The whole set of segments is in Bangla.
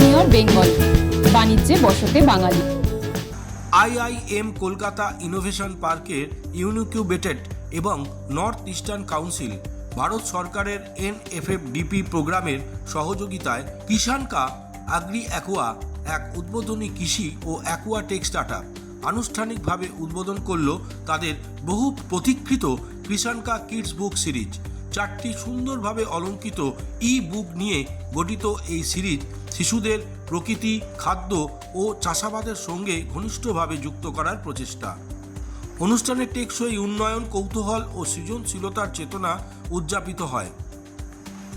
পাইওনিয়র বেঙ্গল। বাণিজ্যে বসতে বাঙালি। আইআইএম কলকাতা ইনোভেশন পার্কের ইউনিকিউবেটেড এবং নর্থ ইস্টার্ন কাউন্সিল, ভারত সরকারের এনএফএফডিপি প্রোগ্রামের সহযোগিতায় কিষানকা আগ্রি অ্যাকোয়া এক উদ্বোধনী কৃষি ও অ্যাকোয়াটেক স্টার্টআপ আনুষ্ঠানিকভাবে উদ্বোধন করল তাদের বহু প্রতীক্ষিত কৃষানকা কিডস বুক সিরিজ। চারটি সুন্দরভাবে অলঙ্কিত ই বুক নিয়ে গঠিত এই সিরিজ শিশুদের প্রকৃতি, খাদ্য ও চাষাবাদের সঙ্গে ঘনিষ্ঠভাবে যুক্ত করার প্রচেষ্টা। অনুষ্ঠানে টেকসই উন্নয়ন, কৌতূহল ও সৃজনশীলতার চেতনা উদযাপিত হয়।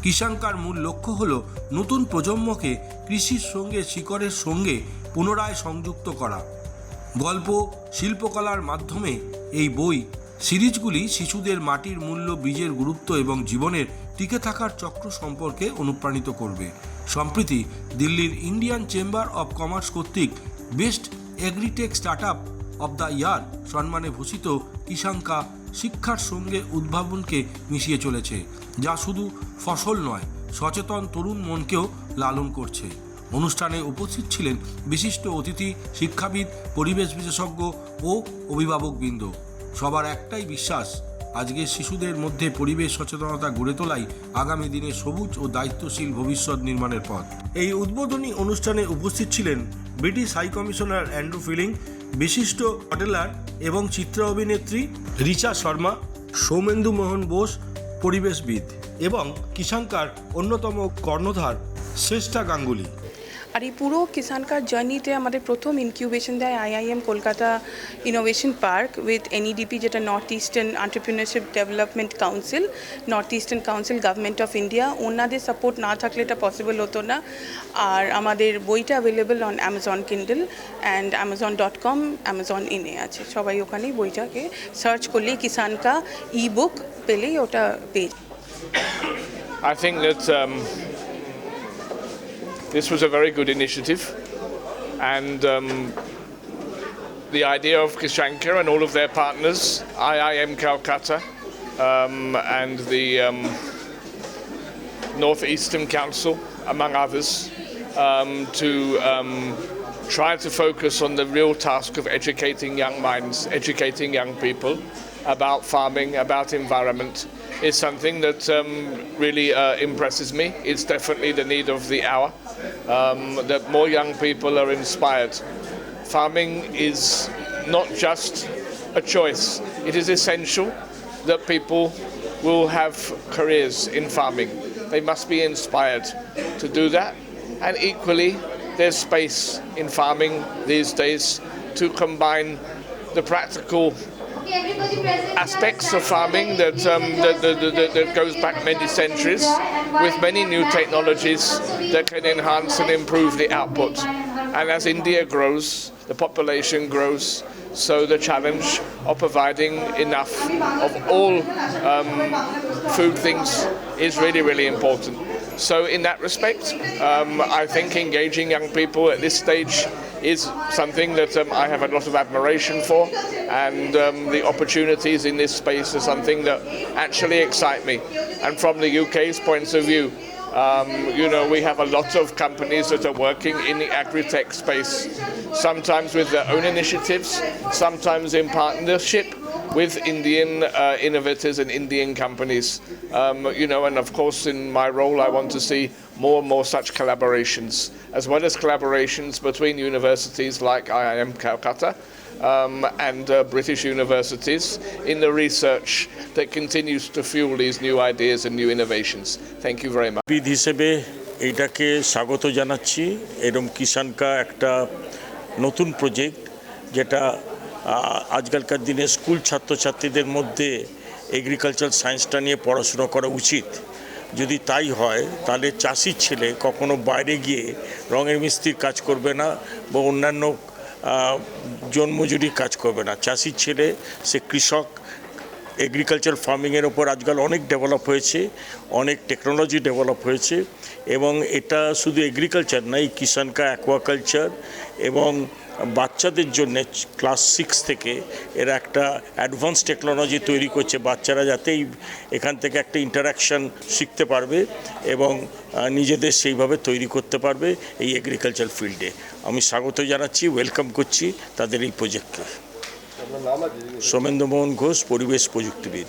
কিষাঙ্কার মূল লক্ষ্য হল নতুন প্রজন্মকে কৃষির সঙ্গে, শিকড়ের সঙ্গে পুনরায় সংযুক্ত করা। গল্প, শিল্পকলার মাধ্যমে এই বই, সিরিজগুলি শিশুদের মাটির মূল্য, বীজের গুরুত্ব এবং জীবনের টিকে থাকার চক্র সম্পর্কে অনুপ্রাণিত করবে। সম্প্রতি দিল্লির ইন্ডিয়ান চেম্বার অব কমার্স কর্তৃক best agritech startup of the year সম্মানে ভূষিত কিষাঙ্কা শিক্ষার সঙ্গে উদ্ভাবনকে মিশিয়ে চলেছে, যা শুধু ফসল নয়, সচেতন তরুণ মনকেও লালন করছে। অনুষ্ঠানে উপস্থিত ছিলেন বিশিষ্ট অতিথি শিক্ষাবিদ, পরিবেশ বিশেষজ্ঞ ও অভিভাবকবৃন্দ। সবার একটাই বিশ্বাস আজকের শিশুদের মধ্যে পরিবেশ সচেতনতা গড়ে তোলাই আগামী দিনে সবুজ ও দায়িত্বশীল ভবিষ্যৎ নির্মাণের পথ। এই উদ্বোধনী অনুষ্ঠানে উপস্থিত ছিলেন British high commissioner Andrew Fleming, বিশিষ্ট মডেলার এবং চিত্র অভিনেত্রী রিচা শর্মা, সৌমেন্দু মোহন বোস, পরিবেশবিদ এবং কিষাঙ্কার অন্যতম কর্ণধার শ্রেষ্ঠা গাঙ্গুলি। আর এই পুরো কিষানকার জার্নিতে আমাদের প্রথম ইনকিউবেশন দেয় IIM Kolkata innovation park with NEDP যেটা north eastern entrepreneurship development council north eastern council government of India ওনাদের সাপোর্ট না থাকলে এটা পসিবল হতো না। আর আমাদের বইটা available on Amazon Kindle and Amazon dot com Amazon ইনে আছে। সবাই ওখানেই বইটাকে সার্চ করলেই কিষান কা ই বুক পেলেই ওটা পেয়ে I think that um, this was a very good initiative, and um, the idea of Kishanka and all of their partners, IIM Calcutta, um, and the um, North Eastern Council, among others, um, to um, try to focus on the real task of educating young minds, educating young people about farming, about environment, is something that um, really uh, impresses me. It's definitely the need of the hour um, that more young people are inspired. Farming is not just a choice, it is essential that people will have careers in farming. They must be inspired to do that. And equally, there's space in farming these days to combine the practical aspects of farming that, um, that, that, that, goes back many centuries with many new technologies that can enhance and improve the output. And as India grows, the population grows, so the challenge of providing enough of all um, food things is really, really important. So, in that respect, um, I think engaging young people at this stage is something that um, I have a lot of admiration for, and um, the opportunities in this space are something that actually excite me. And from the UK's point of view, um, you know, we have a lot of companies that are working in the agri-tech space, sometimes with their own initiatives, sometimes in partnership with Indian uh, innovators and Indian companies. Um, you know, and of course, in my role, I want to see more and more such collaborations, as well as collaborations between universities like IIM Calcutta. Um, and uh, British universities in the research that continues to fuel these new ideas and new innovations. Thank you very much. হিসেবে এইটাকে স্বাগত জানাচ্ছি এরম কিষানকা একটা নতুন প্রজেক্ট যেটা আজকালকার দিনে স্কুল ছাত্রছাত্রীদের মধ্যে এগ্রিকালচার সায়েন্সটা নিয়ে পড়াশোনা করা উচিত যদি তাই হয়, তাহলে চাষির ছেলে কখনো বাইরে গিয়ে রঙের মিস্ত্রির কাজ করবে না বা অন্যান্য জন্মজুরি কাজ করবে না। চাষির ছেলে, সে কৃষক এগ্রিকালচার ফার্মিংয়ের ওপর আজকাল অনেক ডেভেলপ হয়েছে, অনেক টেকনোলজি ডেভেলপ হয়েছে এবং এটা শুধু এগ্রিকালচার নয় কিষানকা অ্যাকোয়াকালচার এবং বাচ্চাদের জন্য ক্লাস সিক্স থেকে এরা একটা অ্যাডভান্স টেকনোলজি তৈরি করছে, বাচ্চারা যাতেই এখান থেকে একটা ইন্টারাকশন শিখতে পারবে এবং নিজেদের সেইভাবে তৈরি করতে পারবে এই এগ্রিকালচার ফিল্ডে আমি স্বাগত জানাচ্ছি ওয়েলকাম করছি তাদের এই প্রজেক্টকে সোমেন্দ্র মোহন ঘোষ পরিবেশ প্রযুক্তিবিদ।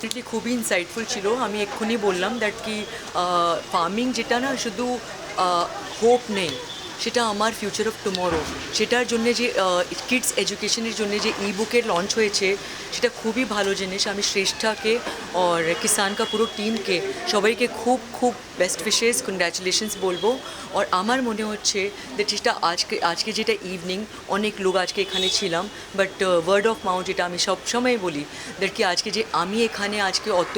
ডেফিনেটলি খুবই ইনসাইটফুল ছিল। আমি এক্ষুনি বললাম দ্যাট কি ফার্মিং যেটা না শুধু হোপ নেই। সেটা আমার ফিউচার অফ টুমরো সেটার জন্য যে কিডস এডুকেশনের জন্য যে ই বুকের লঞ্চ হয়েছে, সেটা খুবই ভালো জিনিস। আমি শ্রেষ্ঠাকে আর কিষান কা পুরো টিমকে সবাইকে খুব খুব বেস্ট উইশেস কংগ্র্যাচুলেশনস বলব। আর আমার মনে হচ্ছে যে, যেটা আজকে আজকে যেটা ইভিনিং অনেক লোক আজকে এখানে ছিলাম বাট ওয়ার্ড অফ মাউথ যেটা আমি সবসময় বলি দ্যাট কি আজকে যে আমি এখানে আজকে অত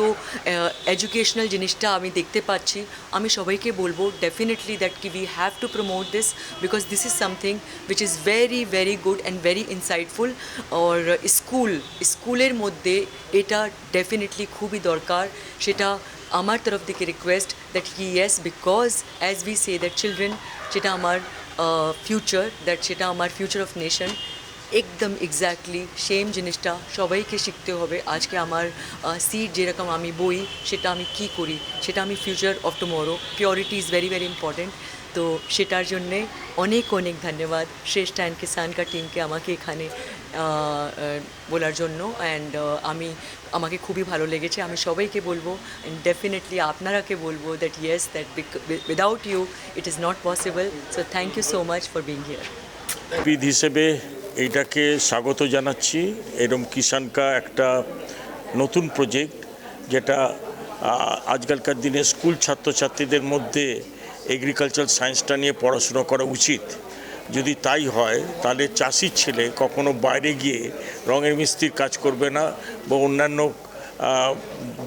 এডুকেশনাল জিনিসটা আমি দেখতে পাচ্ছি, আমি সবাইকে বলব ডেফিনেটলি দ্যাট কি we have to promote this because this is something which is very very good and very insightful R school স্কুলের মধ্যে এটা ডেফিনেটলি খুবই দরকার। সেটা আমার তরফ থেকে রিকোয়েস্ট দ্যাট কি yes because as we say that children যেটা আমার ফিউচার দ্যাট সেটা আমার ফিউচার অফ নেশন একদম এক্স্যাক্টলি সেম জিনিসটা সবাইকে শিখতে হবে। আজকে আমার সিট যেরকম আমি বই, সেটা আমি কি করি? সেটা আমি future of tomorrow purity is very very important তো সেটার জন্যে অনেক অনেক ধন্যবাদ শ্রেষ্ঠ অ্যান্ড কিষানকা টিমকে আমাকে এখানে বলার জন্য। অ্যান্ড আমি, আমাকে খুবই ভালো লেগেছে। আমি সবাইকে বলব অ্যান্ড ডেফিনেটলি আপনারাকে বলব that yes that without you it is not possible so thank you so much for being here বিদ হিসেবে এইটাকে স্বাগত জানাচ্ছি। এরম কিষানকা একটা নতুন প্রজেক্ট যেটা আজকালকার দিনে স্কুল ছাত্রছাত্রীদের মধ্যে এগ্রিকালচার সায়েন্সটা নিয়ে পড়াশোনা করা উচিত। যদি তাই হয় তাহলে চাষির ছেলে কখনো বাইরে গিয়ে রঙের মিস্ত্রির কাজ করবে না বা অন্যান্য আহ,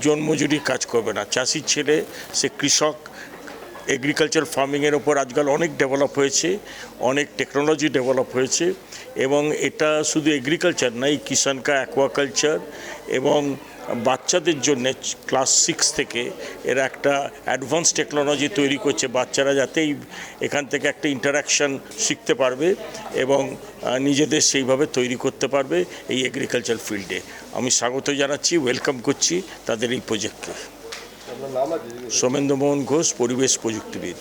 জন্মজুরির কাজ করবে না। চাষির ছেলে সে কৃষক এগ্রিকালচার ফার্মিংয়ের ওপর আজকাল অনেক ডেভেলপ হয়েছে অনেক টেকনোলজি ডেভেলপ হয়েছে এবং এটা শুধু এগ্রিকালচার না এই কিষানকা অ্যাকোয়াকালচার এবং বাচ্চাদের জন্য ক্লাস সিক্স থেকে এরা একটা অ্যাডভান্স টেকনোলজি তৈরি করছে বাচ্চারা যাতে এই এখান থেকে একটা ইন্টারাকশন শিখতে পারবে এবং নিজেদের সেইভাবে তৈরি করতে পারবে এই এগ্রিকালচার ফিল্ডে আমি স্বাগত জানাচ্ছি ওয়েলকাম করছি তাদের এই প্রজেক্টকে সোমেন্দ্র মোহন ঘোষ পরিবেশ প্রযুক্তিবিদ।